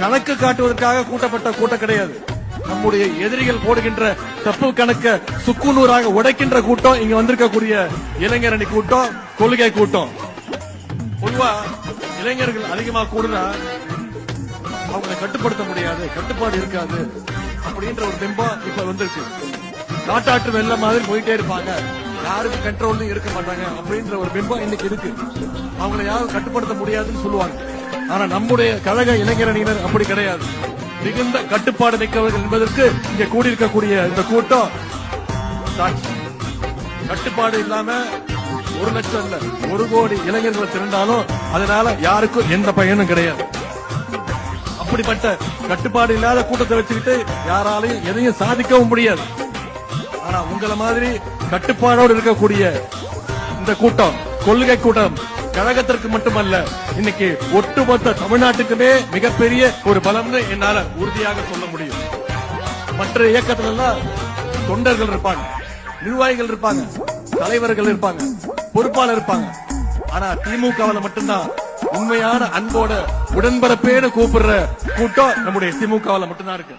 கணக்கு காட்டுவதற்காக கூட்டப்பட்ட கூட்டம் கிடையாது. நம்முடைய எதிரிகள் போடுகின்ற தப்பு கணக்க சுக்குநூறாக உடைக்கின்ற கூட்டம் இங்க வந்திருக்கக்கூடிய இளைஞரணி கூட்டம் கொள்கை கூட்டம். பொதுவா இளைஞர்கள் அதிகமா கூடுனா அவங்களை கட்டுப்படுத்த முடியாது கட்டுப்பாடு இருக்காது அப்படின்ற ஒரு பிம்பம் இப்ப வந்துருச்சு காட்டாற்று வெள்ள மாதிரி போயிட்டே இருப்பாங்க. யாருக்கு கண்ட்ரோல் இருக்க மாட்டாங்க அப்படின்ற ஒரு பிம்பம் இன்னைக்கு இருக்கு. அவங்களை யாரும் கட்டுப்படுத்த முடியாதுன்னு சொல்லுவாங்க. ஆனா நம்முடைய கழக இளைஞரணியினர் அப்படி கிடையாது. மிகுந்த கட்டுப்பாடு மிக்கவர்கள் என்பதற்கு இங்க கூடியிருக்கக்கூடிய இந்த கூட்டம் கட்டுப்பாடு இல்லாம ஒரு லட்சம் இல்ல ஒரு கோடி இளைஞர்களை திரண்டாலும் அதனால யாருக்கும் எந்த பயனும் கிடையாது. அப்படிப்பட்ட கட்டுப்பாடு இல்லாத கூட்டத்தை வச்சுக்கிட்டு யாராலையும் எதையும் சாதிக்கவும் முடியாது. ஆனா உங்களை மாதிரி கட்டுப்பாடோடு இருக்கக்கூடிய இந்த கூட்டம் கொள்கை கூட்டம் கழகத்திற்கு மட்டுமல்ல இன்னைக்கு ஒட்டுமொத்த தமிழ்நாட்டுக்குமே மிகப்பெரிய ஒரு பலம்னு என்னால உறுதியாக சொல்ல முடியும். மற்ற இயக்கத்துல எல்லாம் தொண்டர்கள் இருப்பாங்க நிர்வாகிகள் இருப்பாங்க தலைவர்கள் இருப்பாங்க பொறுப்பாளர் இருப்பாங்க. ஆனா திமுகவுல மட்டும்தான் உண்மையான அன்போட உடன்பரப்பேன்னு கூப்பிடுற கூட்டம் நம்முடைய திமுகவுல மட்டும்தான் இருக்கு.